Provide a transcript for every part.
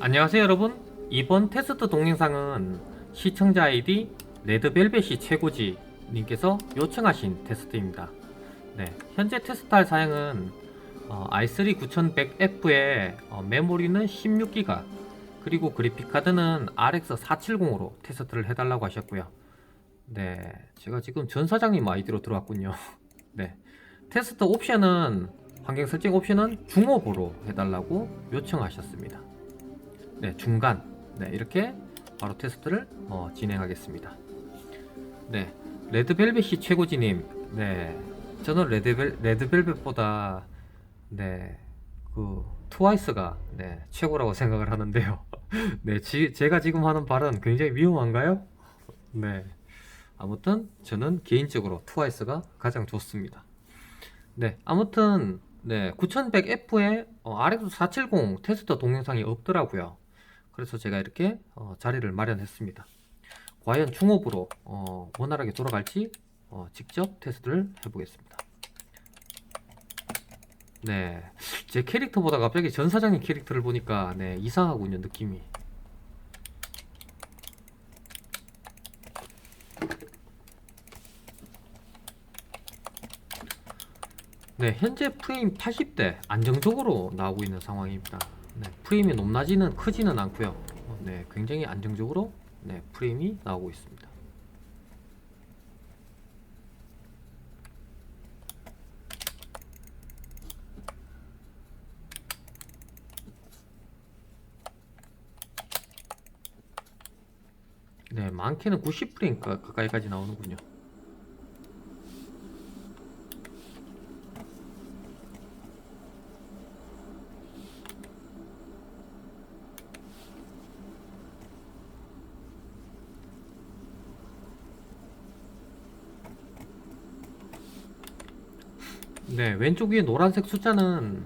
안녕하세요 여러분. 이번 테스트 동영상은 시청자 아이디 레드벨벳이 최고지 님께서 요청하신 테스트입니다. 네, 현재 테스트할 사양은 어, i3 9100F에 어, 메모리는 16기가 그리고 그래픽카드는 RX 470으로 테스트를 해달라고 하셨고요. 네 제가 지금 전 사장님 아이디로 들어왔군요. 네 테스트 옵션은 환경 설정 옵션은 중업으로 해달라고 요청하셨습니다 네, 중간. 네, 이렇게 바로 테스트를 어, 진행하겠습니다. 네, 레드벨벳이 최고지님. 네, 저는 레드벨, 레드벨벳보다 네, 그 트와이스가 네, 최고라고 생각을 하는데요. 네, 지, 제가 지금 하는 발언 굉장히 위험한가요? 네, 아무튼 저는 개인적으로 트와이스가 가장 좋습니다. 네, 아무튼 네, 9100F에 어, RX 470 테스트 동영상이 없더라고요. 그래서 제가 이렇게 어, 자리를 마련했습니다. 과연 중업으로 어, 원활하게 돌아갈지 어, 직접 테스트를 해보겠습니다. 네, 제 캐릭터보다 갑자기 전 사장님 캐릭터를 보니까 네, 이상하군요 느낌이. 네, 현재 프레임 80대 안정적으로 나오고 있는 상황입니다. 네, 프레임이 높낮이는 크지는 않고요. 어, 네, 굉장히 안정적으로 네, 프레임이 나오고 있습니다. 네, 많게는 90프레임 가- 가까이까지 나오는군요. 네, 왼쪽 위에 노란색 숫자는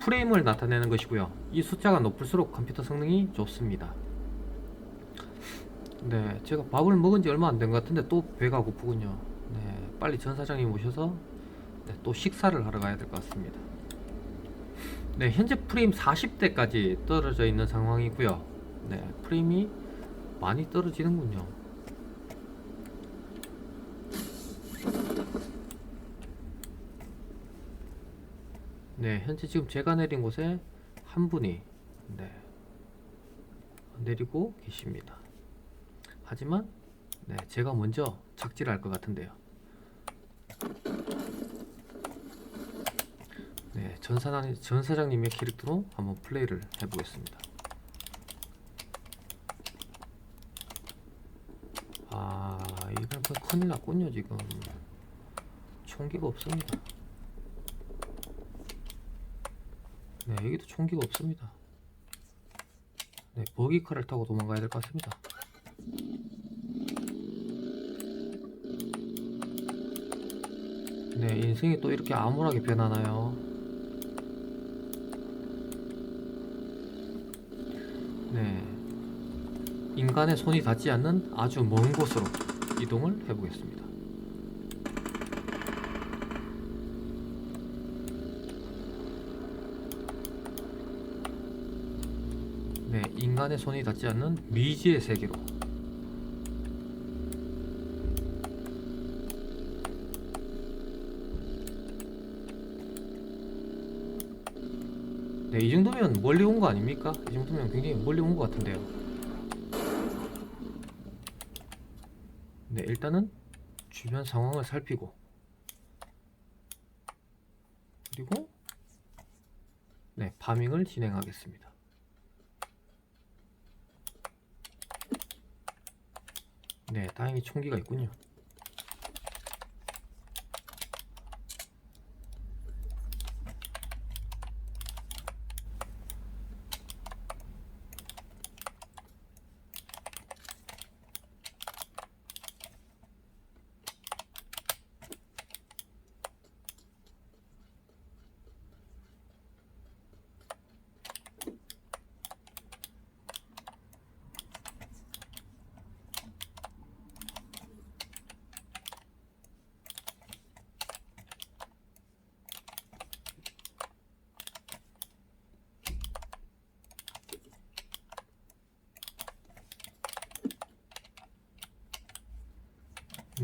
프레임을 나타내는 것이고요. 이 숫자가 높을수록 컴퓨터 성능이 좋습니다. 네, 제가 밥을 먹은 지 얼마 안 된 것 같은데 또 배가 고프군요. 네, 빨리 전 사장님 오셔서 네, 또 식사를 하러 가야 될 것 같습니다. 네, 현재 프레임 40대까지 떨어져 있는 상황이고요. 네, 프레임이 많이 떨어지는군요. 네, 현재 지금 제가 내린 곳에 한 분이 네, 내리고 계십니다. 하지만 네, 제가 먼저 착지를 할 것 같은데요. 네, 전 사장 전 사장님의 캐릭터로 한번 플레이를 해보겠습니다. 아, 이건 뭐 큰일 났군요 지금. 총기가 없습니다. 네, 여기도 총기가 없습니다. 네, 버기카를 타고 도망가야 될 것 같습니다. 네, 인생이 또 이렇게 암울하게 변하나요? 네, 인간의 손이 닿지 않는 아주 먼 곳으로 이동을 해보겠습니다. 네, 인간의 손이 닿지 않는 미지의 세계로. 네, 이 정도면 멀리 온 거 아닙니까? 이 정도면 굉장히 멀리 온 것 같은데요. 네, 일단은 주변 상황을 살피고 그리고 네, 파밍을 진행하겠습니다. 네, 다행히 총기가 있군요.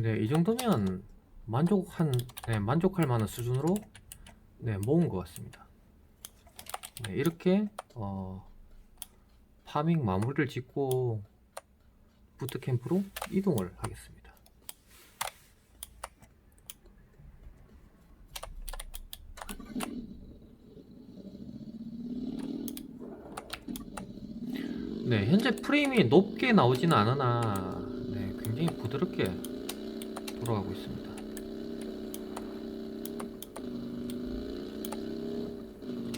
네, 이 정도면 만족한, 네, 만족할 만한 수준으로 네, 모은 것 같습니다. 네, 이렇게 어, 파밍 마무리를 짓고 부트캠프로 이동을 하겠습니다. 네, 현재 프레임이 높게 나오지는 않으나 네, 굉장히 부드럽게 돌아가고 있습니다.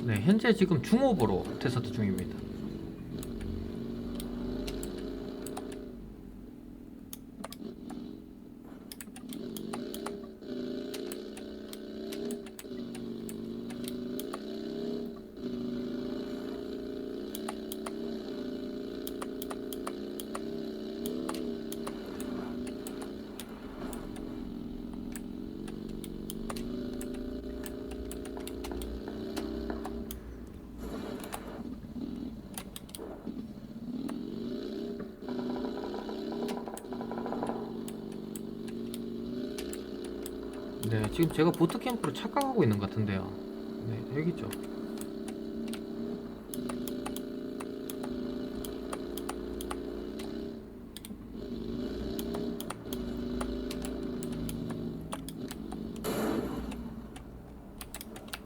네, 현재 지금 중오버로 테스트 중입니다. 네, 지금 제가 보트캠프로 착각하고 있는 것 같은데요. 네, 여기 있죠.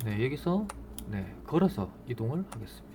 네, 여기서 네, 걸어서 이동을 하겠습니다.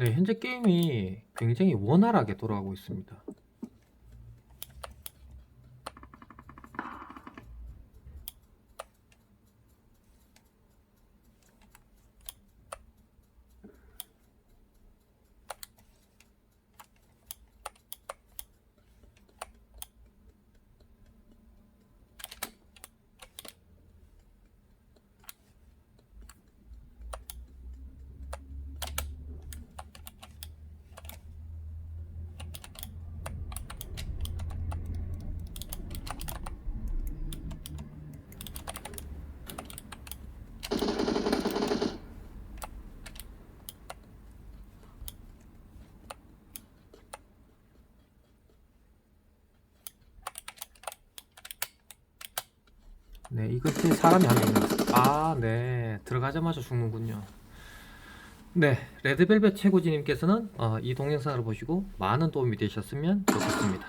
네, 현재 게임이 굉장히 원활하게 돌아가고 있습니다. 네, 이것에 사람이 한명 있습니다. 아, 네. 들어가자마자 죽는군요. 네, 레드벨벳 최고지님께서는 어, 이 동영상을 보시고 많은 도움이 되셨으면 좋겠습니다.